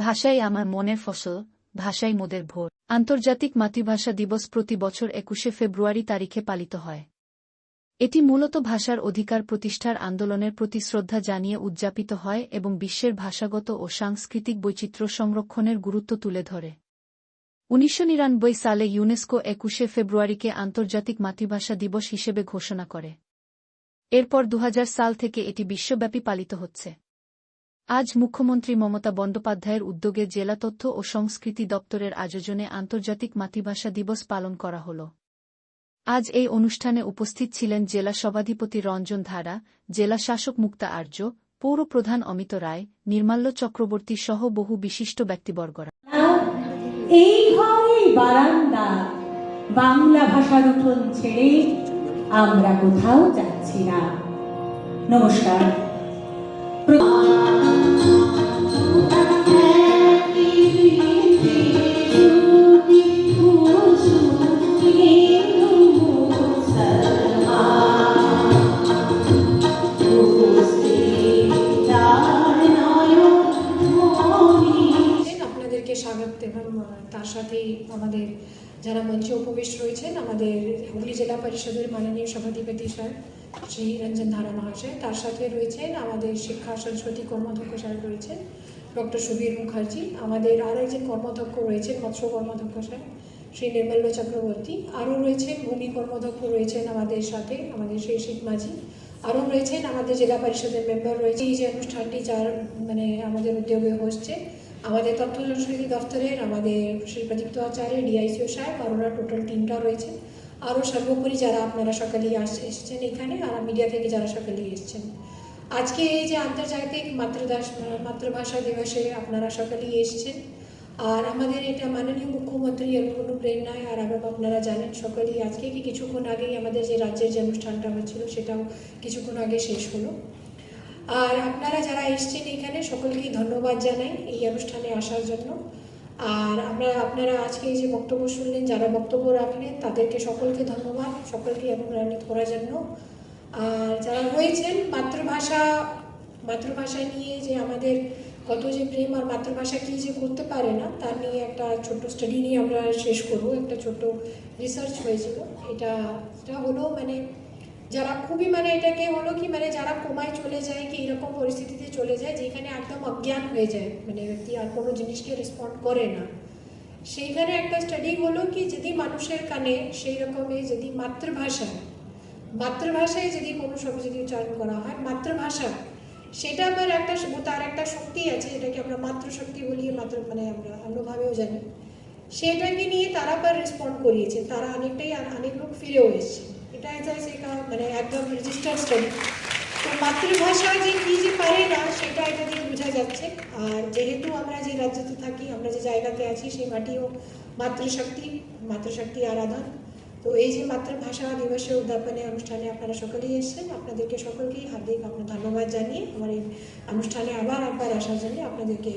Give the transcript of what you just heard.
ভাষাই আমার মনের ফসল, ভাষাই মোদের ভোর। আন্তর্জাতিক মাতৃভাষা দিবস প্রতি বছর একুশে ফেব্রুয়ারি তারিখে পালিত হয়। এটি মূলত ভাষার অধিকার প্রতিষ্ঠার আন্দোলনের প্রতি শ্রদ্ধা জানিয়ে উদযাপিত হয় এবং বিশ্বের ভাষাগত ও সাংস্কৃতিক বৈচিত্র্য সংরক্ষণের গুরুত্ব তুলে ধরে। উনিশশো নিরানব্বই সালে ইউনেস্কো একুশে ফেব্রুয়ারিকে আন্তর্জাতিক মাতৃভাষা দিবস হিসেবে ঘোষণা করে। এরপর দু হাজার সাল থেকে এটি বিশ্বব্যাপী পালিত হচ্ছে। আজ মুখ্যমন্ত্রী মমতা বন্দ্যোপাধ্যায়ের উদ্যোগে জেলা তথ্য ও সংস্কৃতি দপ্তরের আয়োজনে আন্তর্জাতিক মাতৃভাষা দিবস পালন করা হল। আজ এই অনুষ্ঠানে উপস্থিত ছিলেন জেলা সভাধিপতি রঞ্জন ধারা, জেলা শাসক মুক্তা আর্য, পৌর প্রধান অমিত রায়, নির্মাল্য চক্রবর্তী সহ বহু বিশিষ্ট ব্যক্তিবর্গরা। এই বাংলা ভাষার উঠোন ছেড়ে আমরা কোথাও যাচ্ছি না। নমস্কার। আপনাদেরকে স্বাগত এবং তার সাথেই আমাদের যারা মঞ্চে উপবিষ্ট রয়েছেন, আমাদের হুগলি জেলা পরিষদের মাননীয় সভাধিপতি স্যার শ্রী রঞ্জন ধারা মহাশয়, তার সাথে রয়েছেন আমাদের শিক্ষা সংস্কৃতি কর্মাধ্যক্ষ স্যার রয়েছেন ডক্টর সুবীর মুখার্জি, আমাদের আরও একজন কর্মাধ্যক্ষ রয়েছেন, মৎস্য কর্মাধ্যক্ষ স্যার শ্রী নির্মল্য চক্রবর্তী, আরও রয়েছেন ভূমি কর্মাধ্যক্ষ রয়েছেন আমাদের সাথে, আমাদের শ্রী শীত মাঝি, আরও রয়েছেন আমাদের জেলা পরিষদের মেম্বার রয়েছে এই যে অনুষ্ঠানটি যার মানে আমাদের উদ্যোগে হচ্ছে আমাদের তথ্য সংস্কৃতি দপ্তরের আমাদের শ্রী প্রদীপ্ত আচার্য, ডিআইসিও সাহেব, আর ওরা টোটাল টিমটা রয়েছে। আরও সর্বোপরি যারা আপনারা সকালেই আস এসেছেন এখানে, আর মিডিয়া থেকে যারা সকালেই এসেছেন। আজকে এই যে আন্তর্জাতিক মাতৃদাস মাতৃভাষা দিবসে আপনারা সকালেই এসছেন, আর আমাদের এটা মাননীয় মুখ্যমন্ত্রী এবং অনুপ্রেরণায় আর আবার আপনারা জানেন, সকলেই আজকে কি কিছুক্ষণ আগেই আমাদের যে রাজ্যের যে অনুষ্ঠানটা হচ্ছিল সেটাও কিছুক্ষণ আগে শেষ হলো। আর আপনারা যারা এসছেন এখানে সকলকেই ধন্যবাদ জানাই এই অনুষ্ঠানে আসার জন্য। আর আমরা, আপনারা আজকে যে বক্তব্য শুনলেন, যারা বক্তব্য রাখলেন, তাদেরকে সকলকে ধন্যবাদ। সকলকে অনুপ্রাণিত করার জন্য। আর যারা রয়েছেন মাতৃভাষা মাতৃভাষা নিয়ে যে আমাদের কত যে প্রেম আর মাতৃভাষা কী যে করতে পারে না তার নিয়ে একটা ছোট্ট স্টাডি নিয়ে আমরা শেষ করব। একটা ছোট রিসার্চ হয়েছিল। এটা এটা হলো মানে যারা খুবই মানে এটাকে হলো কি মানে যারা কোমায় চলে যায় কি এরকম পরিস্থিতিতে চলে যায়, যেখানে একদম অজ্ঞান হয়ে যায় মানে ব্যক্তি আর কোনো জিনিসকে রেসপন্ড করে না। সেইখানে একটা স্টাডি হলো কি যদি মানুষের কানে সেই রকমের যদি মাতৃভাষা মাতৃভাষায় যদি কোনো শব্দ যদি উচ্চারণ করা হয়, মাতৃভাষা, সেটা আবার একটা তার একটা শক্তি আছে, যেটাকে আমরা মাতৃশক্তি বলি মাত্র মানে আমরা অন্যভাবেও জানি। সেটাকে নিয়ে তারা আবার রেসপন্ড করিয়েছে, তারা অনেকটাই অনেক লোক ফিরেও এসছে। এটা একটা সেটা মানে একদম রেজিস্টার স্টাডি তো মাতৃভাষা যে কী যে পারে না, সেটা এটা দিয়ে বোঝা যাচ্ছে। আর যেহেতু আমরা যে রাজ্যতে থাকি, আমরা যে জায়গাতে আছি, সেই মাটিও মাতৃশক্তি মাতৃশক্তি আরাধন। তো এই যে মাতৃভাষা দিবসের উদ্যাপনে অনুষ্ঠানে আপনারা সকলেই এসেছেন। আপনাদেরকে সকলকেই হার্দিক আপনার ধন্যবাদ জানিয়ে, আমার এই অনুষ্ঠানে আবার একবার আসার জন্য আপনাদেরকে